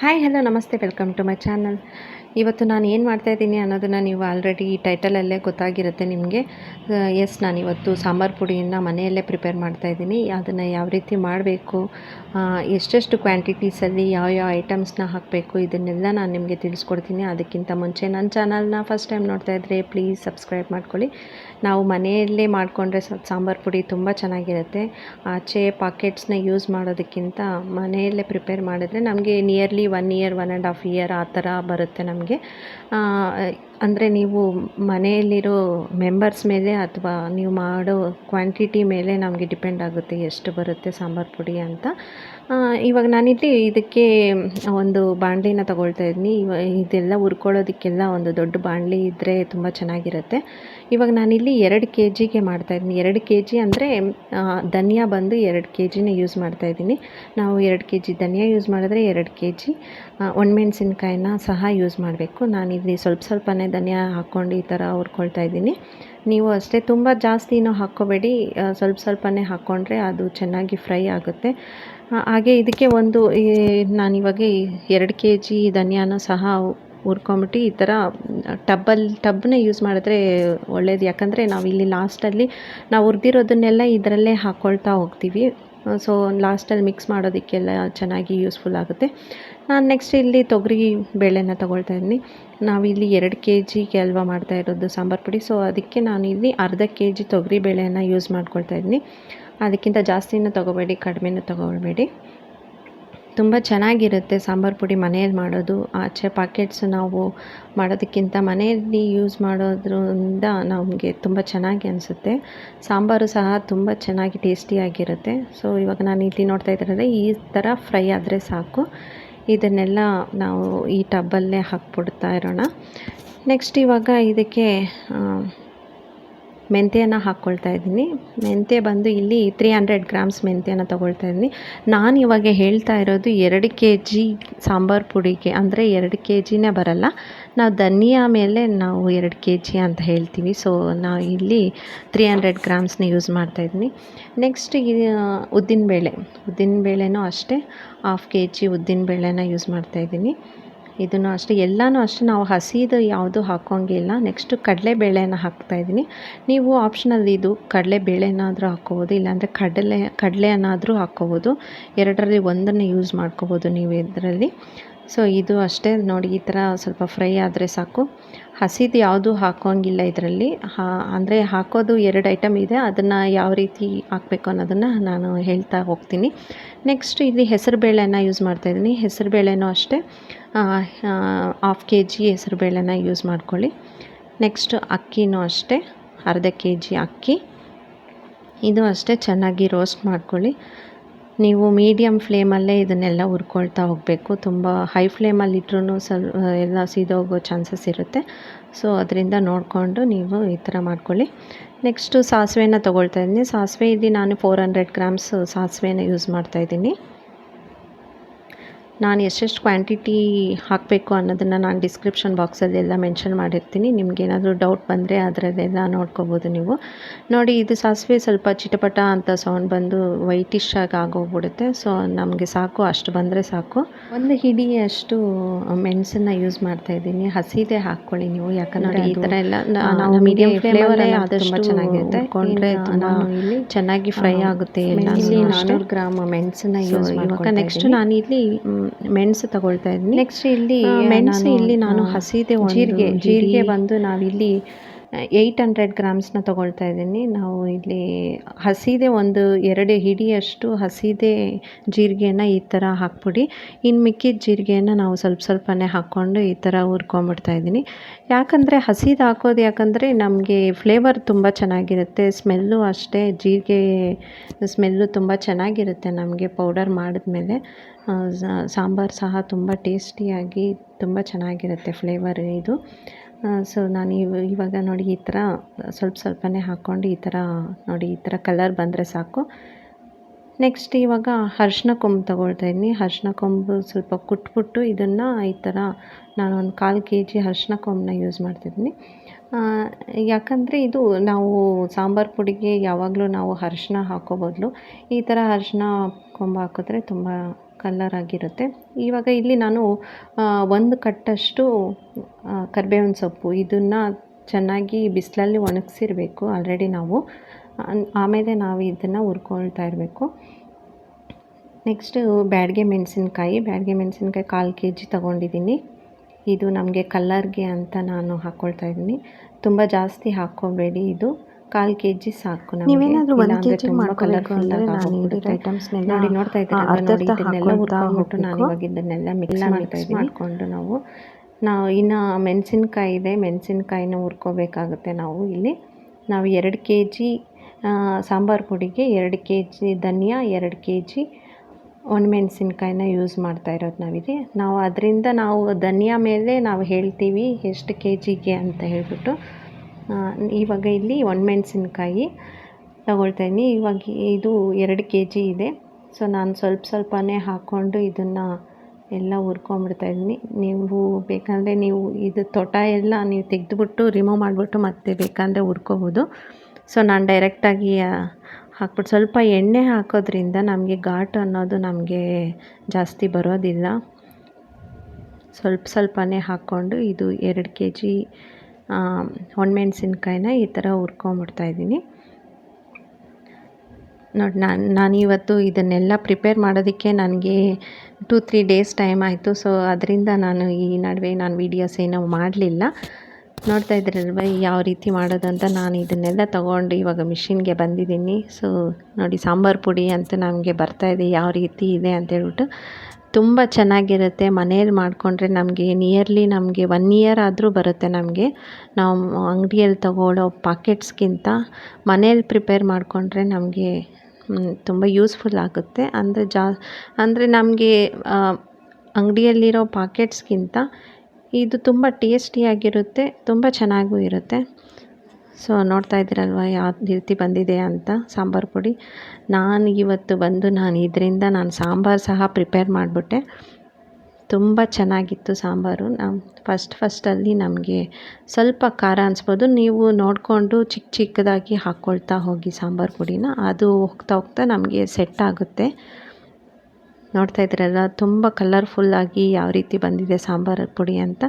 Hi hello ನಮಸ್ತೆ welcome to my channel ಇವತ್ತು ನಾನು ಏನು ಮಾಡ್ತಾಯಿದ್ದೀನಿ ಅನ್ನೋದನ್ನು ನೀವು ಆಲ್ರೆಡಿ ಈ ಟೈಟಲಲ್ಲೇ ಗೊತ್ತಾಗಿರುತ್ತೆ ನಿಮಗೆ. ಎಸ್ ನಾನು ಇವತ್ತು ಸಾಂಬಾರು ಪುಡಿಯನ್ನು ಮನೆಯಲ್ಲೇ ಪ್ರಿಪೇರ್ ಮಾಡ್ತಾಯಿದ್ದೀನಿ ಅದನ್ನು ಯಾವ ರೀತಿ ಮಾಡಬೇಕು ಎಷ್ಟೆಷ್ಟು ಕ್ವಾಂಟಿಟೀಸಲ್ಲಿ ಯಾವ ಯಾವ ಐಟಮ್ಸ್ನ ಹಾಕಬೇಕು, ಇದನ್ನೆಲ್ಲ ನಾನು ನಿಮಗೆ ತಿಳಿಸ್ಕೊಡ್ತೀನಿ. ಅದಕ್ಕಿಂತ ಮುಂಚೆ ನನ್ನ ಚಾನಲ್ನ ಫಸ್ಟ್ ಟೈಮ್ ನೋಡ್ತಾ ಇದ್ದರೆ ಪ್ಲೀಸ್ ಸಬ್ಸ್ಕ್ರೈಬ್ ಮಾಡ್ಕೊಳ್ಳಿ. ನಾವು ಮನೆಯಲ್ಲೇ ಮಾಡಿಕೊಂಡ್ರೆ ಸಾಂಬಾರು ಪುಡಿ ತುಂಬ ಚೆನ್ನಾಗಿರುತ್ತೆ. ಆಚೆ ಪಾಕೆಟ್ಸ್ನ ಯೂಸ್ ಮಾಡೋದಕ್ಕಿಂತ ಮನೆಯಲ್ಲೇ ಪ್ರಿಪೇರ್ ಮಾಡಿದ್ರೆ ನಮಗೆ nearly one year one and half year ಆ ಥರ ಬರುತ್ತೆ ನಮಗೆ. ಅಂದರೆ ನೀವು ಮನೆಯಲ್ಲಿರೋ ಮೆಂಬರ್ಸ್ ಮೇಲೆ ಅಥವಾ ನೀವು ಮಾಡೋ ಕ್ವಾಂಟಿಟಿ ಮೇಲೆ ನಮಗೆ ಡಿಪೆಂಡ್ ಆಗುತ್ತೆ ಎಷ್ಟು ಬರುತ್ತೆ ಸಾಂಬಾರು ಪುಡಿ ಅಂತ. ಇವಾಗ ನಾನಿಲ್ಲಿ ಇದಕ್ಕೆ ಒಂದು ಬಾಣಲಿನ ತಗೊಳ್ತಾ ಇದ್ದೀನಿ. ಇವ, ಇದೆಲ್ಲ ಹುರ್ಕೊಳ್ಳೋದಕ್ಕೆಲ್ಲ ಒಂದು ದೊಡ್ಡ ಬಾಣಲಿ ಇದ್ದರೆ ತುಂಬ ಚೆನ್ನಾಗಿರುತ್ತೆ. ಇವಾಗ ನಾನಿಲ್ಲಿ ಎರಡು ಕೆ ಜಿಗೆ ಮಾಡ್ತಾಯಿದ್ದೀನಿ ಎರಡು ಕೆ ಜಿ ಅಂದರೆ ಧನಿಯಾ ಬಂದು ಎರಡು ಕೆ ಜಿನ ಯೂಸ್ ಮಾಡ್ತಾಯಿದ್ದೀನಿ ನಾವು ಎರಡು ಕೆ ಜಿ ಧನಿಯಾ ಯೂಸ್ ಮಾಡಿದ್ರೆ ಎರಡು ಕೆ ಜಿ ಒಣಮೆಣ್ಸಿನ್ಕಾಯಿನ ಸಹ ಯೂಸ್ ಮಾಡಬೇಕು. ನಾನು ನಾನಿಲ್ಲಿ ಸ್ವಲ್ಪ ಸ್ವಲ್ಪನೇ ಧನಿಯಾ ಹಾಕ್ಕೊಂಡು ಈ ಥರ ಹುರ್ಕೊಳ್ತಾ ಇದ್ದೀನಿ. ನೀವು ಅಷ್ಟೇ ತುಂಬ ಜಾಸ್ತಿನೂ ಹಾಕ್ಕೋಬೇಡಿ. ಸ್ವಲ್ಪ ಸ್ವಲ್ಪನೇ ಹಾಕ್ಕೊಂಡ್ರೆ ಅದು ಚೆನ್ನಾಗಿ ಫ್ರೈ ಆಗುತ್ತೆ. ಹಾಗೆ ಇದಕ್ಕೆ ಒಂದು ನಾನಿವಾಗ ಎರಡು ಕೆ ಜಿ ಧನಿಯಾನ ಸಹ ಹುರ್ಕೊಂಬಿಟ್ಟು ಈ ಥರ ಟಬ್ಬಲ್ಲಿ ಟಬ್ನೇ ಯೂಸ್ ಮಾಡಿದ್ರೆ ಒಳ್ಳೇದು. ಯಾಕಂದರೆ ನಾವು ಇಲ್ಲಿ ಲಾಸ್ಟಲ್ಲಿ ನಾವು ಹುರಿದಿರೋದನ್ನೆಲ್ಲ ಇದರಲ್ಲೇ ಹಾಕ್ಕೊಳ್ತಾ ಹೋಗ್ತೀವಿ. ಸೊ ಲಾಸ್ಟಲ್ಲಿ ಮಿಕ್ಸ್ ಮಾಡೋದಕ್ಕೆಲ್ಲ ಚೆನ್ನಾಗಿ ಯೂಸ್ಫುಲ್ ಆಗುತ್ತೆ. ನಾನು ನೆಕ್ಸ್ಟ್ ಇಲ್ಲಿ ತೊಗರಿ ಬೇಳೆನ ತೊಗೊಳ್ತಾ ಇದ್ದೀನಿ. ನಾವಿಲ್ಲಿ ಎರಡು ಕೆ ಜಿಗೆ ಅಲ್ವಾ ಮಾಡ್ತಾ ಇರೋದು ಸಾಂಬಾರು ಪುಡಿ. ಸೊ ಅದಕ್ಕೆ ನಾನು ಇಲ್ಲಿ ಅರ್ಧ ಕೆ ಜಿ ತೊಗರಿ ಬೇಳೆನ ಯೂಸ್ ಮಾಡ್ಕೊಳ್ತಾ ಇದ್ದೀನಿ. ಅದಕ್ಕಿಂತ ಜಾಸ್ತಿನೂ ತೊಗೋಬೇಡಿ, ಕಡಿಮೆನೂ ತೊಗೊಳ್ಬೇಡಿ ತುಂಬ ಚೆನ್ನಾಗಿರುತ್ತೆ ಸಾಂಬಾರು ಪುಡಿ ಮನೆಯಲ್ಲಿ ಮಾಡೋದು. ಆಚೆ ಪಾಕೆಟ್ಸ್ ನಾವು ಮಾಡೋದಕ್ಕಿಂತ ಮನೆಯಲ್ಲಿ ಯೂಸ್ ಮಾಡೋದ್ರಿಂದ ನಮಗೆ ತುಂಬ ಚೆನ್ನಾಗಿ ಅನಿಸುತ್ತೆ. ಸಾಂಬಾರು ಸಹ ತುಂಬ ಚೆನ್ನಾಗಿ ಟೇಸ್ಟಿಯಾಗಿರುತ್ತೆ ಸೊ ಇವಾಗ ನಾನು ಇಲ್ಲಿ ನೋಡ್ತಾ ಇದ್ದಾರೆ ಈ ಥರ ಫ್ರೈ ಆದರೆ ಸಾಕು. ಇದನ್ನೆಲ್ಲ ನಾವು ಈ ಟಬ್ಬಲ್ಲೇ ಹಾಕ್ಬಿಡ್ತಾ ಇರೋಣ. ನೆಕ್ಸ್ಟ್ ಇವಾಗ ಇದಕ್ಕೆ ಮೆಂತ್ಯನ ಹಾಕ್ಕೊಳ್ತಾ ಇದ್ದೀನಿ. ಮೆಂತ್ಯ ಬಂದು ಇಲ್ಲಿ ತ್ರೀ ಹಂಡ್ರೆಡ್ ಗ್ರಾಮ್ಸ್ ಮೆಂತ್ಯನ ತೊಗೊಳ್ತಾ ಇದ್ದೀನಿ. ನಾನು ಇವಾಗ ಹೇಳ್ತಾ ಇರೋದು ಎರಡು ಕೆ ಜಿ ಸಾಂಬಾರು ಪುಡಿಗೆ, ಅಂದರೆ ಎರಡು ಕೆ ಜಿನೇ ಬರಲ್ಲ. ನಾವು ಧನಿಯಾ ಮೇಲೆ ನಾವು ಎರಡು ಕೆ ಜಿ ಅಂತ ಹೇಳ್ತೀವಿ. ಸೊ ನಾವು ಇಲ್ಲಿ ತ್ರೀ ಹಂಡ್ರೆಡ್ ಗ್ರಾಮ್ಸ್ನ ಯೂಸ್ ಮಾಡ್ತಾಯಿದ್ದೀನಿ ನೆಕ್ಸ್ಟ್ ಉದ್ದಿನಬೇಳೆ. ಉದ್ದಿನಬೇಳೆನೂ ಅಷ್ಟೇ. ಹಾಫ್ ಕೆ ಜಿ ಉದ್ದಿನಬೇಳೆನ ಯೂಸ್ ಮಾಡ್ತಾಯಿದ್ದೀನಿ ಇದನ್ನು ಅಷ್ಟೇ, ಎಲ್ಲನೂ ಅಷ್ಟೇ ನಾವು ಹಸಿದು ಯಾವುದು ಹಾಕೋಂಗಿಲ್ಲ ನೆಕ್ಸ್ಟು ಕಡಲೆಬೇಳೆನ ಹಾಕ್ತಾಯಿದ್ದೀನಿ ನೀವು ಆಪ್ಷನಲ್ ಇದು ಕಡಲೆಬೇಳೆನಾದರೂ ಹಾಕ್ಕೋಬೋದು, ಇಲ್ಲಾಂದರೆ ಕಡಲೆ, ಕಡಲೆಯನ್ನಾದರೂ ಹಾಕ್ಕೋಬೋದು. ಎರಡರಲ್ಲಿ ಒಂದನ್ನು ಯೂಸ್ ಮಾಡ್ಕೋಬೋದು ನೀವು ಇದರಲ್ಲಿ. ಸೊ ಇದು ಅಷ್ಟೇ. ನೋಡಿ, ಈ ಥರ ಸ್ವಲ್ಪ ಫ್ರೈ ಆದರೆ ಸಾಕು. ಹಸಿದು ಯಾವುದು ಹಾಕೋಂಗಿಲ್ಲ ಇದರಲ್ಲಿ. ಹಾ, ಅಂದರೆ ಹಾಕೋದು ಎರಡು ಐಟಮ್ ಇದೆ. ಅದನ್ನು ಯಾವ ರೀತಿ ಹಾಕಬೇಕು ಅನ್ನೋದನ್ನು ನಾನು ಹೇಳ್ತಾ ಹೋಗ್ತೀನಿ. ನೆಕ್ಸ್ಟ್ ಇಲ್ಲಿ ಹೆಸರು ಬೇಳೆನ ಯೂಸ್ ಮಾಡ್ತಾಯಿದ್ದೀನಿ ಹೆಸರು ಬೇಳೆನೂ ಅಷ್ಟೇ. ಹಾಫ್ ಕೆ ಜಿ ಹೆಸರು ಬೇಳೆನ ಯೂಸ್ ಮಾಡ್ಕೊಳ್ಳಿ. ನೆಕ್ಸ್ಟ್ ಅಕ್ಕಿನೂ ಅಷ್ಟೇ. ಅರ್ಧ ಕೆ ಜಿ ಅಕ್ಕಿ. ಇದು ಅಷ್ಟೇ ಚೆನ್ನಾಗಿ ರೋಸ್ಟ್ ಮಾಡ್ಕೊಳ್ಳಿ. ನೀವು ಮೀಡಿಯಮ್ ಫ್ಲೇಮಲ್ಲೇ ಇದನ್ನೆಲ್ಲ ಹುರ್ಕೊಳ್ತಾ ಹೋಗಬೇಕು. ತುಂಬ ಹೈ ಫ್ಲೇಮಲ್ಲಿ ಇಟ್ರೂ ಸ್ವಲ್ಪ ಎಲ್ಲ ಸೀದೋಗೋ ಚಾನ್ಸಸ್ ಇರುತ್ತೆ. ಸೊ ಅದರಿಂದ ನೋಡಿಕೊಂಡು ನೀವು ಈ ಥರ ಮಾಡ್ಕೊಳ್ಳಿ. ನೆಕ್ಸ್ಟು ಸಾಸಿವೆನ ತೊಗೊಳ್ತಾ ಇದ್ದೀನಿ. ಸಾಸಿವೆ ಇಲ್ಲಿ ನಾನು ಫೋರ್ ಹಂಡ್ರೆಡ್ ಗ್ರಾಮ್ಸ್ ಸಾಸಿವೆನ ಯೂಸ್ ಮಾಡ್ತಾಯಿದ್ದೀನಿ ನಾನು ಎಷ್ಟೆಷ್ಟು ಕ್ವಾಂಟಿಟಿ ಹಾಕಬೇಕು ಅನ್ನೋದನ್ನು ನಾನು ಡಿಸ್ಕ್ರಿಪ್ಷನ್ ಬಾಕ್ಸಲ್ಲಿ ಎಲ್ಲ ಮೆನ್ಷನ್ ಮಾಡಿರ್ತೀನಿ. ನಿಮಗೇನಾದರೂ ಡೌಟ್ ಬಂದರೆ ಅದರಲ್ಲೆಲ್ಲ ನೋಡ್ಕೋಬೋದು ನೀವು. ನೋಡಿ ಇದು ಸಾಸಿವೆ ಸ್ವಲ್ಪ ಚಿಟಪಟ ಅಂತ ಸೌಂಡ್ ಬಂದು ವೈಟಿಶ್ ಆಗಿ ಆಗೋಗ್ಬಿಡುತ್ತೆ. ಸೊ ನಮಗೆ ಸಾಕು ಅಷ್ಟು ಬಂದರೆ ಸಾಕು. ಒಂದು ಹಿಡಿಯಷ್ಟು ಮೆಣಸನ್ನ ಯೂಸ್ ಮಾಡ್ತಾ ಇದ್ದೀನಿ. ಹಸಿದೆ ಹಾಕ್ಕೊಳ್ಳಿ ನೀವು. ಯಾಕಂದರೆ ಈ ಥರ ಎಲ್ಲ ನಾವು ಮೀಡಿಯಂ ಫ್ಲೇವರೇ ಆದಷ್ಟು ಚೆನ್ನಾಗಿರುತ್ತೆ. ಕೊಂಡ್ರೆ ನಾನು ಇಲ್ಲಿ ಚೆನ್ನಾಗಿ ಫ್ರೈ ಆಗುತ್ತೆ ಇಲ್ಲಿ ನಾನ್ನೂರು ಗ್ರಾಮ್ ಮೆಣಸನ್ನ ಯೂಸ್ ಇವಾಗ ನೆಕ್ಸ್ಟ್ ನಾನು ಇಲ್ಲಿ ಮೆಣಸು ತಗೊಳ್ತಾ ಇದ್ದೀನಿ. ನೆಕ್ಸ್ಟ್ ಇಲ್ಲಿ ಮೆಣಸು ಇಲ್ಲಿ ನಾನು ಹಸಿದೆ ಜೀರಿಗೆ ಜೀರಿಗೆ ಬಂದು ನಾವಿಲ್ಲಿ ಏಯ್ಟ್ ಹಂಡ್ರೆಡ್ ಗ್ರಾಮ್ಸ್ನ ತೊಗೊಳ್ತಾ ಇದ್ದೀನಿ. ನಾವು ಇಲ್ಲಿ ಹಸಿದೆ ಒಂದು ಎರಡು ಹಿಡಿಯಷ್ಟು ಹಸಿದೆ ಜೀರಿಗೆನ ಈ ಥರ ಹಾಕ್ಬಿಡಿ. ಇನ್ನು ಮಿಕ್ಕಿದ ಜೀರಿಗೆಯನ್ನು ನಾವು ಸ್ವಲ್ಪ ಸ್ವಲ್ಪನೇ ಹಾಕ್ಕೊಂಡು ಈ ಥರ ಹುರ್ಕೊಂಬಿಡ್ತಾ ಇದ್ದೀನಿ. ಯಾಕಂದರೆ ಹಸಿದು ಹಾಕೋದು ಯಾಕಂದರೆ ನಮಗೆ ಫ್ಲೇವರ್ ತುಂಬ ಚೆನ್ನಾಗಿರುತ್ತೆ. ಸ್ಮೆಲ್ಲು ಅಷ್ಟೇ, ಜೀರಿಗೆ ಸ್ಮೆಲ್ಲು ತುಂಬ ಚೆನ್ನಾಗಿರುತ್ತೆ ನಮಗೆ ಪೌಡರ್ ಮಾಡಿದ್ಮೇಲೆ. ಸಾಂಬಾರು ಸಹ ತುಂಬ ಟೇಸ್ಟಿಯಾಗಿ ತುಂಬ ಚೆನ್ನಾಗಿರುತ್ತೆ ಫ್ಲೇವರ್ ಇದು. ಸೊ ನಾನು ಇವ, ಇವಾಗ ನೋಡಿ ಈ ಥರ ಸ್ವಲ್ಪ ಸ್ವಲ್ಪನೇ ಹಾಕ್ಕೊಂಡು ಈ ಥರ ನೋಡಿ, ಈ ಥರ ಕಲರ್ ಬಂದರೆ ಸಾಕು. ನೆಕ್ಸ್ಟ್ ಇವಾಗ ಅರ್ಶಿನ ಕೊಂಬು ತೊಗೊಳ್ತಾ ಇದ್ದೀನಿ ಅರ್ಶಿನ ಕೊಂಬು ಸ್ವಲ್ಪ ಕುಟ್ಬಿಟ್ಟು ಇದನ್ನು ಈ ಥರ ನಾನು ಒಂದು ಕಾಲು ಕೆ ಜಿ ಅರ್ಶಿನ ಕೊಂಬನ್ನ ಯೂಸ್ ಮಾಡ್ತಿದ್ದೀನಿ ಯಾಕಂದರೆ ಇದು ನಾವು ಸಾಂಬಾರು ಪುಡಿಗೆ ಯಾವಾಗಲೂ ನಾವು ಅರ್ಶಿನ ಹಾಕೋ ಈ ಥರ ಅರ್ಶಿನ ಕೊಂಬ ಹಾಕಿದ್ರೆ ತುಂಬ ಕಲ್ಲರಾಗಿರುತ್ತೆ ಇವಾಗ ಇಲ್ಲಿ ನಾನು ಒಂದು ಕಟ್ಟಷ್ಟು ಕರಿಬೇವಿನ ಸೊಪ್ಪು ಇದನ್ನು ಚೆನ್ನಾಗಿ ಬಿಸಿಲಲ್ಲಿ ಒಣಗಿಸಿರ್ಬೇಕು ಆಲ್ರೆಡಿ ನಾವು. ಆಮೇಲೆ ನಾವು ಇದನ್ನು ಹುರ್ಕೊಳ್ತಾ ಇರಬೇಕು. ನೆಕ್ಸ್ಟು ಬ್ಯಾಡಗೆ ಮೆಣಸಿನ್ಕಾಯಿ. ಬ್ಯಾಡಗೆ ಮೆಣಸಿನ್ಕಾಯಿ ಕಾಲು ಕೆ ಜಿ ತೊಗೊಂಡಿದ್ದೀನಿ ಇದು ನಮಗೆ ಕಲ್ಲರ್ಗೆ ಅಂತ ನಾನು ಹಾಕ್ಕೊಳ್ತಾ ಇದ್ದೀನಿ. ತುಂಬ ಜಾಸ್ತಿ ಹಾಕ್ಕೋಬೇಡಿ ಇದು. ಕಾಲ್ ಕೆ ಜಿ ಸಾಕು ನೀವೇನಾದ್ರೂ ಒಂದ್ ಅಂದ್ರೆ ನಾನು ಆಗೋಗ್ಬಿಡುತ್ತೆ. ಹೇಳಿರೋ ಐಟಮ್ಸ್ನೆಲ್ಲ ನೋಡಿ ನೋಡ್ತಾ ಇದ್ದೀನಿ ಅರ್ಧ ನೋಡಿ ಅರ್ಧ ಇದನ್ನೆಲ್ಲ ಹುರ್ಕೊಂಡ್ಬಿಟ್ಟು ನಾನು. ಇವಾಗ ಇದನ್ನೆಲ್ಲ ಮಿಕ್ಸ್ ಮಾಡ್ಕೊಂಡು ಮಾಡ್ತಾ ಇದ್ದೀನಿ. ಮಾಡಿಕೊಂಡು ನಾವು ನಾವು ಇನ್ನು ಮೆಣಸಿನ್ಕಾಯಿ ಇದೆ. ಮೆಣಸಿನ್ಕಾಯಿನ ಹುರ್ಕೋಬೇಕಾಗುತ್ತೆ ನಾವು ಇಲ್ಲಿ. ನಾವು ಎರಡು ಕೆ ಜಿ ಸಾಂಬಾರು ಪುಡಿಗೆ ಎರಡು ಕೆ ಜಿ ಧನಿಯಾ ಎರಡು ಕೆ ಜಿ ಒಣಮೆಣಸಿನ್ಕಾಯಿನ ಯೂಸ್ ಮಾಡ್ತಾ ಇರೋದು ನಾವಿದೆ. ನಾವು ಅದರಿಂದ ನಾವು ಧನಿಯಾ ಮೇಲೆ ನಾವು ಹೇಳ್ತೀವಿ ಎಷ್ಟು ಕೆ ಜಿಗೆ ಅಂತ ಹೇಳ್ಬಿಟ್ಟು. ಇವಾಗ ಇಲ್ಲಿ ಒಣಮೆಣಸಿನ್ಕಾಯಿ ತಗೊಳ್ತಾ ಇದ್ದೀನಿ. ಇವಾಗ ಇದು ಎರಡು ಕೆ ಜಿ ಇದೆ. ಸೊ ನಾನು ಸ್ವಲ್ಪ ಸ್ವಲ್ಪನೇ ಹಾಕ್ಕೊಂಡು ಇದನ್ನು ಎಲ್ಲ ಹುರ್ಕೊಂಡ್ಬಿಡ್ತಾ ಇದ್ದೀನಿ. ನೀವು ಬೇಕಂದರೆ ನೀವು ಇದು ತೋಟ ಎಲ್ಲ ನೀವು ತೆಗೆದುಬಿಟ್ಟು ರಿಮೂವ್ ಮಾಡಿಬಿಟ್ಟು ಮತ್ತೆ ಬೇಕಂದರೆ ಹುರ್ಕೋಬೋದು. ಸೊ ನಾನು ಡೈರೆಕ್ಟಾಗಿ ಹಾಕ್ಬಿಟ್ಟು ಸ್ವಲ್ಪ ಎಣ್ಣೆ ಹಾಕೋದ್ರಿಂದ ನಮಗೆ ಘಾಟ್ ಅನ್ನೋದು ನಮಗೆ ಜಾಸ್ತಿ ಬರೋದಿಲ್ಲ. ಸ್ವಲ್ಪ ಸ್ವಲ್ಪನೇ ಹಾಕ್ಕೊಂಡು ಇದು ಎರಡು ಕೆ ಜಿ ಒಣಮೆಣ್ಸಿನ್ಕಾಯಿನ ಈ ಥರ ಹುರ್ಕೊಂಬಿಡ್ತಾ ಇದ್ದೀನಿ. ನೋಡಿ, ನಾನು, ನಾನಿವತ್ತು ಇದನ್ನೆಲ್ಲ ಪ್ರಿಪೇರ್ ಮಾಡೋದಕ್ಕೆ ನನಗೆ ಟೂ, ತ್ರೀ ಡೇಸ್ ಟೈಮ್ ಆಯಿತು. ಸೊ, ಅದರಿಂದ ನಾನು ಈ ನಡುವೆ ನಾನು ವೀಡಿಯೋಸ್ ಏನೂ ಮಾಡಲಿಲ್ಲ. ನೋಡ್ತಾ ಇದ್ರಲ್ವ ಯಾವ ರೀತಿ ಮಾಡೋದು ಅಂತ ನಾನು ಇದನ್ನೆಲ್ಲ ತೊಗೊಂಡು ಇವಾಗ ಮಿಷಿನ್ಗೆ ಬಂದಿದ್ದೀನಿ. ಸೊ ನೋಡಿ ಸಾಂಬಾರು ಪುಡಿ ಅಂತ ನಮಗೆ ಬರ್ತಾಯಿದೆ ಯಾವ ರೀತಿ ಇದೆ ಅಂತ ಹೇಳ್ಬಿಟ್ಟು. ತುಂಬ ಚೆನ್ನಾಗಿರುತ್ತೆ, ಮನೇಲಿ ಮಾಡಿಕೊಂಡ್ರೆ ನಮಗೆ ನಿಯರ್ಲಿ ನಮಗೆ ಒನ್ ಇಯರ್ ಆದರೂ ಬರುತ್ತೆ ನಮಗೆ. ನಾವು ಅಂಗಡಿಯಲ್ಲಿ ತಗೊಳ್ಳೋ ಪಾಕೆಟ್ಸ್ಗಿಂತ ಮನೇಲಿ ಪ್ರಿಪೇರ್ ಮಾಡಿಕೊಂಡ್ರೆ ನಮಗೆ ತುಂಬ ಯೂಸ್ಫುಲ್ ಆಗುತ್ತೆ. ಅಂದರೆ ಜಾ, ಅಂದರೆ ನಮಗೆ ಅಂಗಡಿಯಲ್ಲಿರೋ ಪಾಕೆಟ್ಸ್ಗಿಂತ ಇದು ತುಂಬ ಟೇಸ್ಟಿಯಾಗಿರುತ್ತೆ ತುಂಬ ಚೆನ್ನಾಗೂ ಇರುತ್ತೆ. ಸೊ ನೋಡ್ತಾ ಇದ್ದೀರಲ್ವ, ಯಾವ ರೀತಿ ಬಂದಿದೆ ಅಂತ ಸಾಂಬಾರು ಪುಡಿ. ನಾನು ಇವತ್ತು ಬಂದು ನಾನು ಇದರಿಂದ ನಾನು ಸಾಂಬಾರು ಸಹ ಪ್ರಿಪೇರ್ ಮಾಡಿಬಿಟ್ಟೆ. ತುಂಬ ಚೆನ್ನಾಗಿತ್ತು ಸಾಂಬಾರು. ನಮ್ಮ ಫಸ್ಟ್ ಫಸ್ಟಲ್ಲಿ ನಮಗೆ ಸ್ವಲ್ಪ ಖಾರ ಅನಿಸ್ಬೋದು. ನೀವು ನೋಡಿಕೊಂಡು ಚಿಕ್ಕ ಚಿಕ್ಕದಾಗಿ ಹಾಕ್ಕೊಳ್ತಾ ಹೋಗಿ ಸಾಂಬಾರು ಪುಡಿನ, ಅದು ಹೋಗ್ತಾ ಹೋಗ್ತಾ ನಮಗೆ ಸೆಟ್ ಆಗುತ್ತೆ. ನೋಡ್ತಾ ಇದ್ದೀರಲ್ಲ ತುಂಬ ಕಲರ್ಫುಲ್ಲಾಗಿ ಯಾವ ರೀತಿ ಬಂದಿದೆ ಸಾಂಬಾರು ಪುಡಿ ಅಂತ.